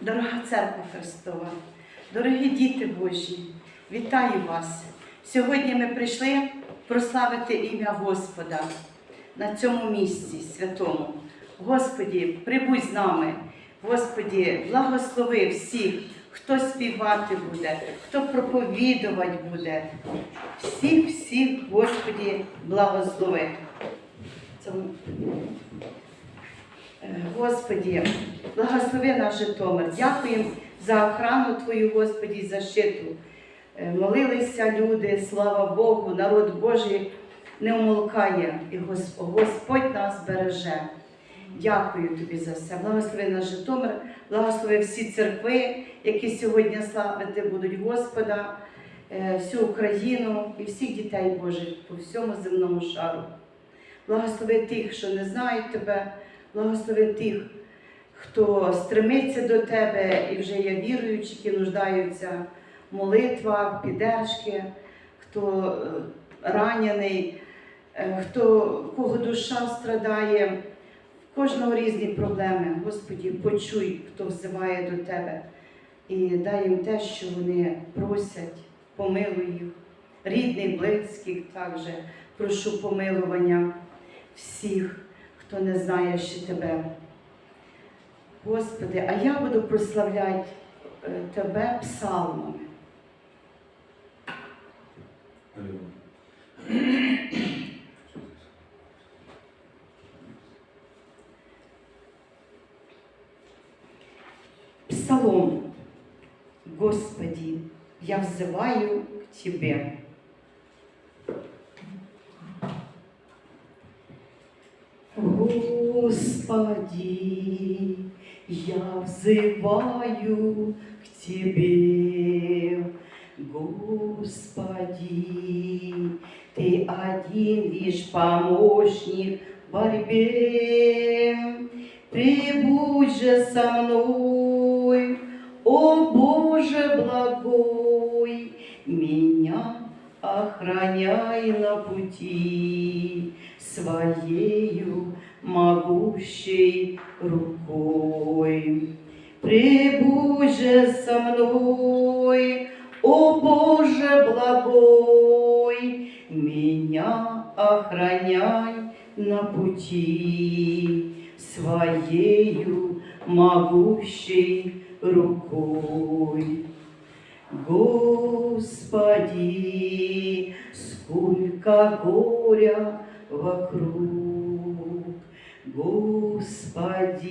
Дорога церква Христова, дорогі діти Божі, вітаю вас! Сьогодні ми прийшли прославити ім'я Господа на цьому місці святому. Господі, прибудь з нами, Господі, благослови всіх, хто співати буде, хто проповідувати буде. Всіх, всіх, Господі, благослови. Е, Господі, благослови наш Житомир. Дякуємо за охрану Твою, Господі, і защиту. Е, Молилися люди, слава Богу, народ Божий не умолкає, і Господь нас береже. Дякую тобі за все. Благослови наш Житомир, благослови всі церкви, які сьогодні славити будуть Господа, е, всю Україну і всіх дітей Божих по всьому земному шару. Благослови тих, що не знають тебе, благослови тих, хто стремиться до тебе і вже є віруючі, які нуждаються в молитвах, піддержки, хто е, ранений, е, хто в кого душа страдає, в кожного різні проблеми. Господі, почуй, хто взиває до тебе, і дай їм те, що вони просять, помилуй їх, рідних, близьких також прошу помилування всіх, хто не знає ще тебе. Господи, а я буду прославляти е, Тебе псалмами. Псалом. Господи, я взываю к Тебе. Господи, я взываю к Тебе. Господи, Ты один лишь помощник в борьбе. Прибудь же со мной, о Боже благой, меня охраняй на пути своею могущей рукой. Прибудь же со мной, о Боже благой, меня охраняй на пути своею могущей рукой. Господи, сколько горя вокруг, Господи,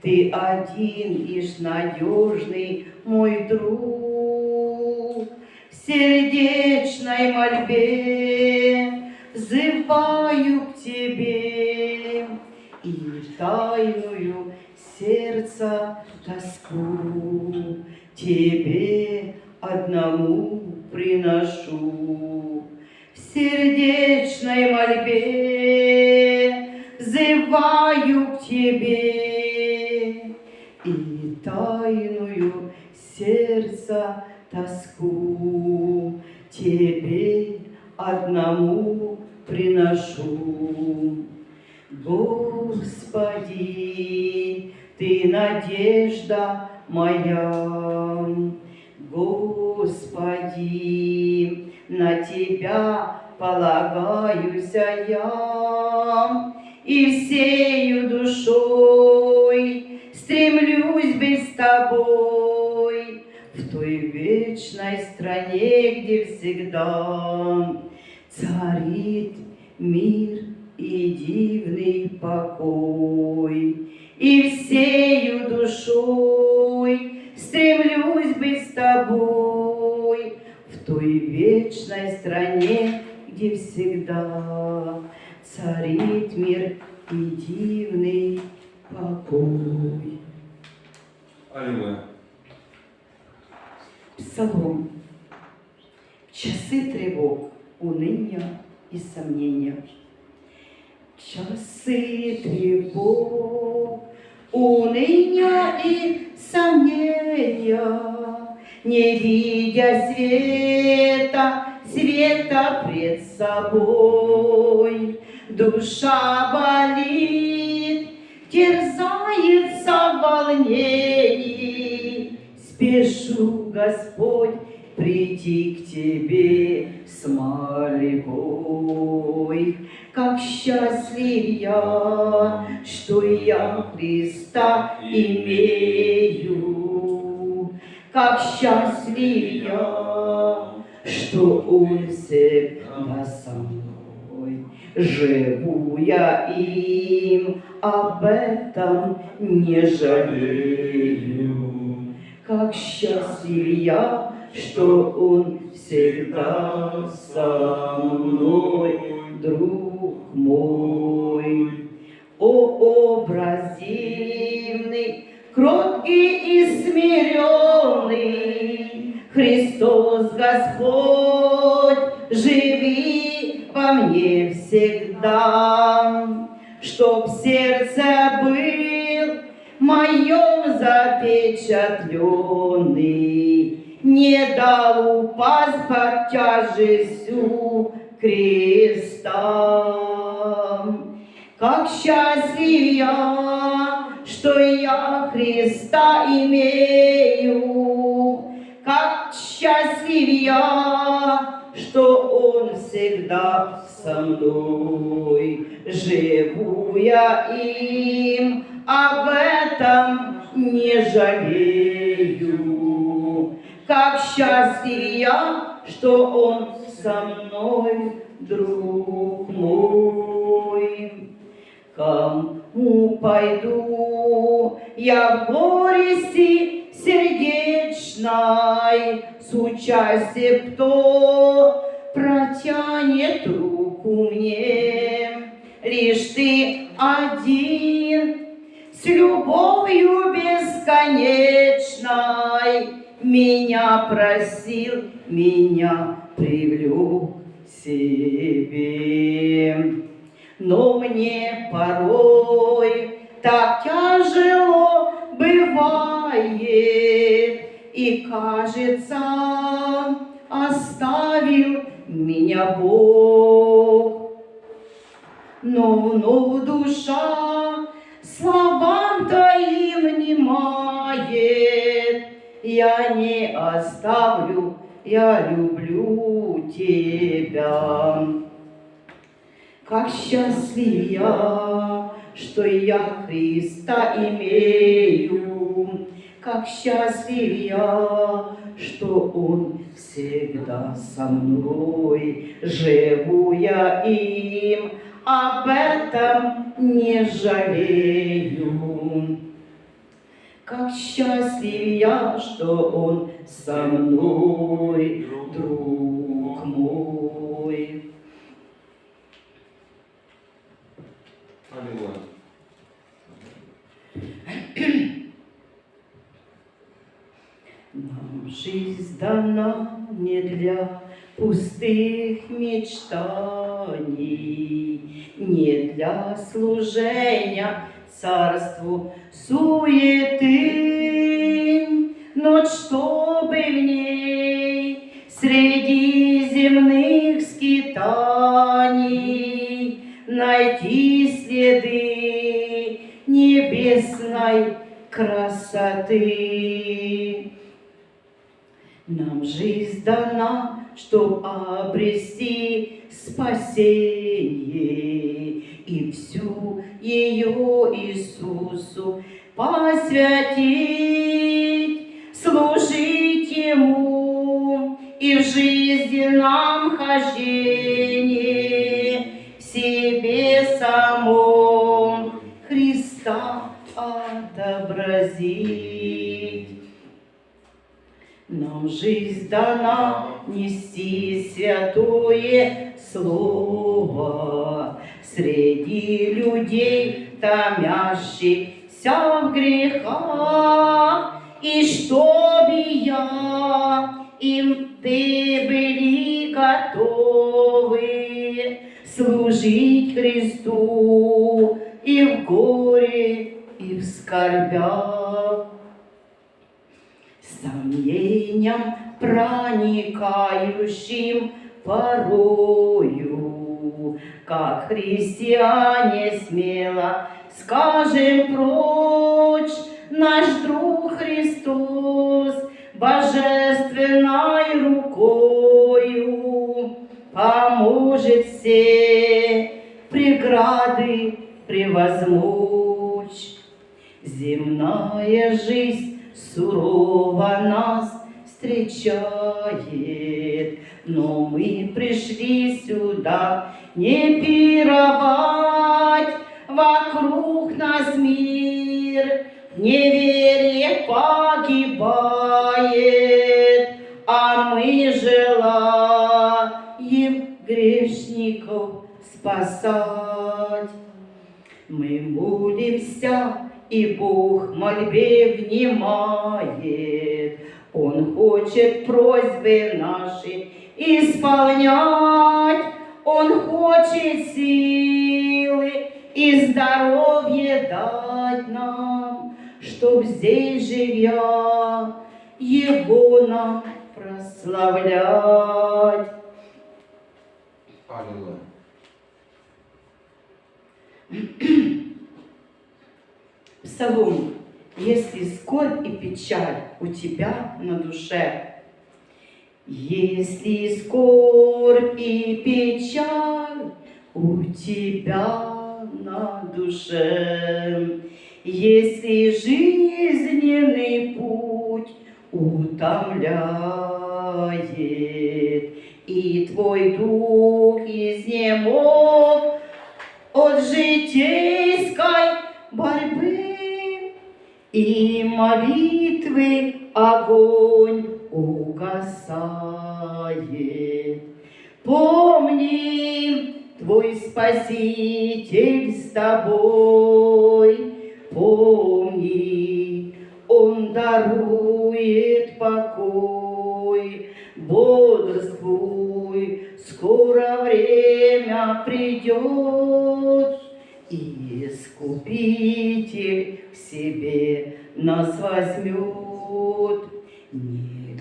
Ты один лишь надежный мой друг. В сердечной мольбе взываю к Тебе и тайную сердца тоску Тебе одному приношу. В сердечной мольбе взываю к Тебе и тайную сердца тоску. Тебе одному приношу. Господи, Ты надежда моя, Господи, на Тебя полагаюсь я, и всею душой стремлюсь быть с Тобой в той вечной стране, где всегда царит мир и дивный покой. И всею душой стремлюсь быть с тобой в той вечной стране, где всегда царит мир и дивный покой. Аллилуйя. Псалом. В часи тривог, уныния и сомнения. Часы тревог, уныния и сомнения, не видя света, света пред собой, душа болит, терзается волнении, спешу, Господь, прийти к Тебе с мольбой. Как счастлив я, что я Христа имею. Как счастлив я, что Он всегда со мной. Живу я им, об этом не жалею. Как счастлив я, что Он всегда со мной, друг мой. О, образ кроткий и смиренный, Христос Господь, запечатленный, не дал упасть под тяжестью креста. Как счастлив я, что я Христа имею, как счастлив я, что Он всегда со мной. Живу я им, об этом не жалею. Как счастлив я, что Он со мной, друг мой. Кому пойду я в горести сердечной, С участием кто протянет руку мне. Меня просил, меня привлек себе. Но мне порой так тяжело бывает, И кажется, оставил меня Бог. Но вновь душа словам Я не оставлю, я люблю тебя. Как счастлив я, что я Христа имею. Как счастлив я, что Он всегда со мной. Живу я им, об этом не жалею. Как счастлив я, что Он со мной, друг мой. Аллилуйя. Нам жизнь дана не для пустых мечтаний, не для служения царству суеты, но чтобы в ней среди земных скитаний найти следы небесной красоты. Нам жизнь дана, чтоб обрести спасение и всю ее Иисусу посвятить, служить Ему и в жизни нам хождение в себе самом Христа отобразить. Нам жизнь дана нести святое слово среди людей, томящихся в грехах, и чтобы я им ты были готовы служить Христу и в горе, и в скорбях. Сомнением проникающим порою, как христиане смело скажем прочь наш друг Христос, божественной рукою поможет все преграды превозмочь. Земная жизнь сурово нас встречает, но мы пришли сюда не пировать, вокруг нас мир в неверие погибает, а мы желаем грешников спасать. Мы молимся, и Бог мольбе внимает. Он хочет просьбы наши исполнять. Он хочет силы и здоровье дать нам, чтоб здесь живя Его нам прославлять. Аллилуйя. Псалом. Если скорбь и печаль у тебя на душе, если скорбь и печаль у тебя на душе, если жизненный путь утомляет, и твой дух изнемог от житейской борьбы, и молитвы огонь угасает. Помни, твой Спаситель с тобой, помни, Он дарует покой, бодрствуй, скоро время придет, и Искупитель к себе нас возьмет.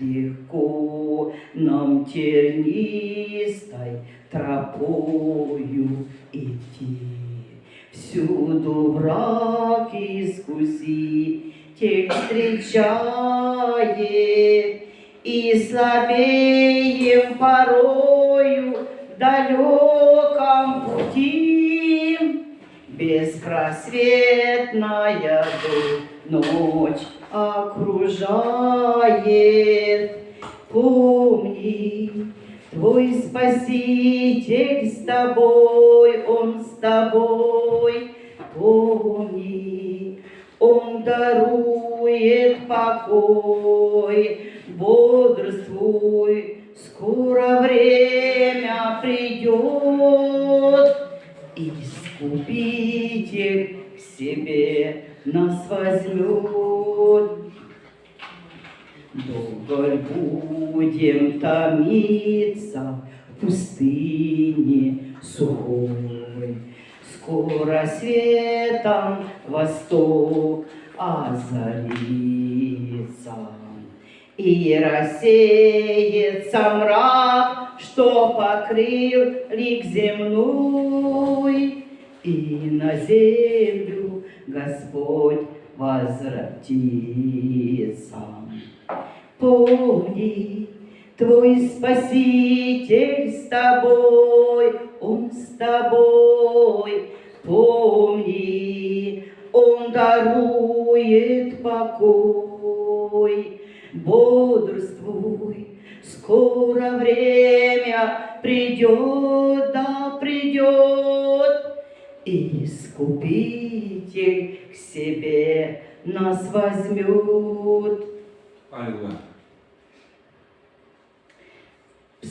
Нелегко нам тернистой тропою идти. Всюду враг искуситель встречает, и слабеем порою в далеком пути. Беспросветная ночь окружает. Помни, твой Спаситель с тобой, Он с тобой. Помни, Он дарует покой, бодрствуй, скоро время придет. Искупитель к себе нас возьмет. Долго ль будем томиться в пустыне сухой? Скоро светом восток озарится, И рассеется мрак, что покрыл лик земной, И на землю Господь возвратится. Помни, твой Спаситель с тобой, Он с тобой. Помни, Он дарует покой. Бодрствуй, скоро время придет, да придет. Искупитель к себе нас возьмет. Аллилуйя.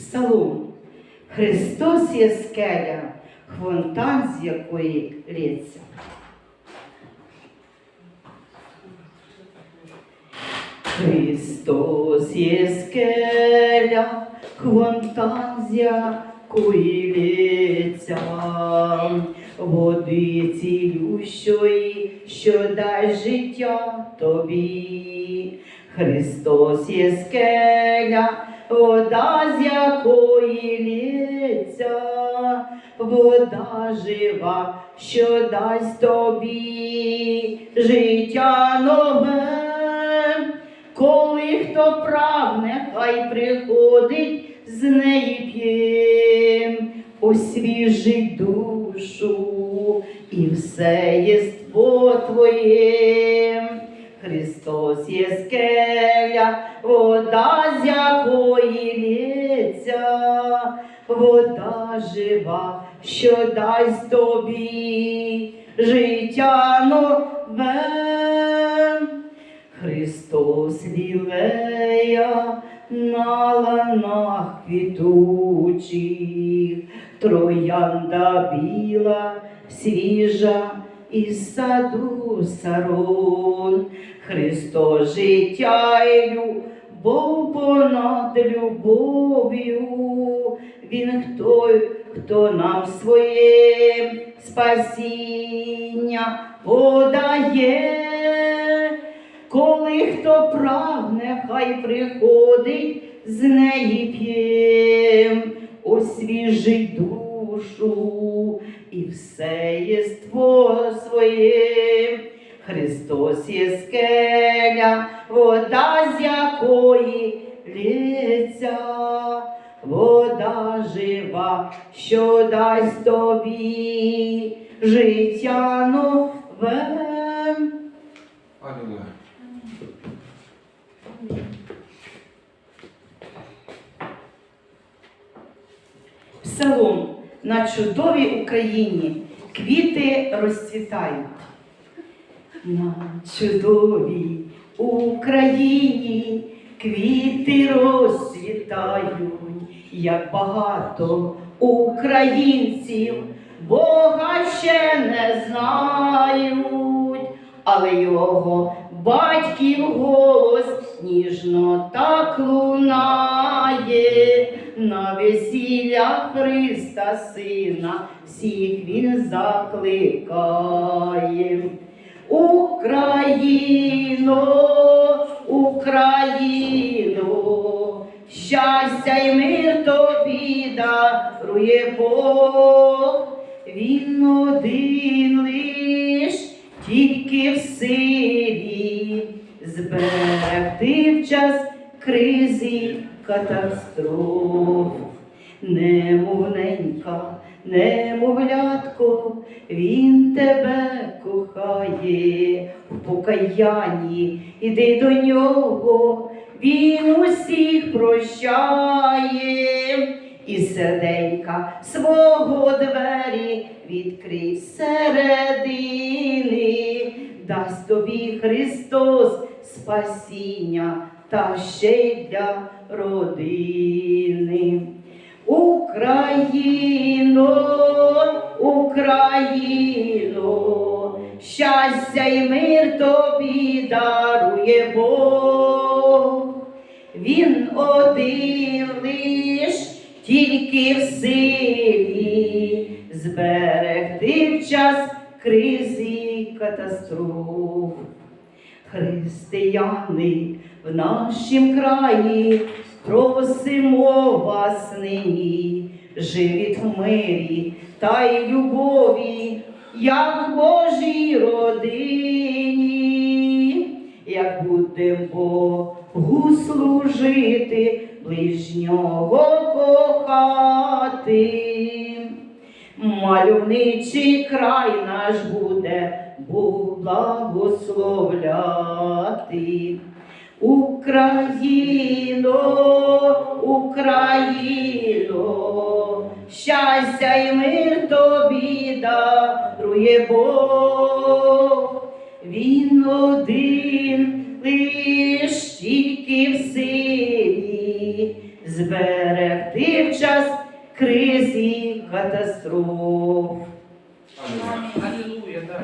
Псалом. Христос є скеля, фонтан з якої лється. Христос є скеля, фонтан з якої лється, води цілющої, що дасть життя тобі. Христос є скеля, вода з якої лється, вода жива, що дасть тобі життя нове. Коли хто прагне, хай приходить з неї п'є, освіжить душу і все єство твоє. Христос є скеля, вода, з якої лється, вода жива, що дасть тобі життя нове. Христос лілея на ланах квітучих, троянда біла, свіжа із саду сарон. Христос життя і любов понад любов'ю, Він той, хто нам своє спасіння подає. Коли хто прагне, хай приходить з неї п'є, освіжить душу і все єство своє. Христос є скеля, вода, з якої лється, вода жива, що дасть тобі життя нове. Аллилуйя. Псалом на чудовій Україні квіти розцвітають. На чудовій Україні. Квіти розцвітають, як багато українців. Бога ще не знають, але його батьків голос ніжно так лунає, на весілля Христа Сина всіх він закликає. Україно, Україно, щастя й мир тобі дарує Бог, він один лиш тільки в силі зберегти в час кризи катастроф. Немовненька, немовлятко, він тебе кохає. В покаянні, іди до нього, він усіх прощає, і серденька свого двері відкрий середини, дасть тобі Христос спасіння та ще й для родини. Україно, Україно, щастя й мир тобі дарує Бог. Він один лиш тільки в силі зберегти в час кризи й катастроф. Християни в нашім краї просимо вас нині, живіть в мирі та й любові, як в Божій родині, як будем Богу служити, ближнього кохати. Мальовничий край наш буде Бог благословляти. Україно, Україно, щастя й мир тобі дарує Бог. Він один лиш тільки в силі зберегти в час кризи катастроф. Аллилуйя. Аллилуйя, да.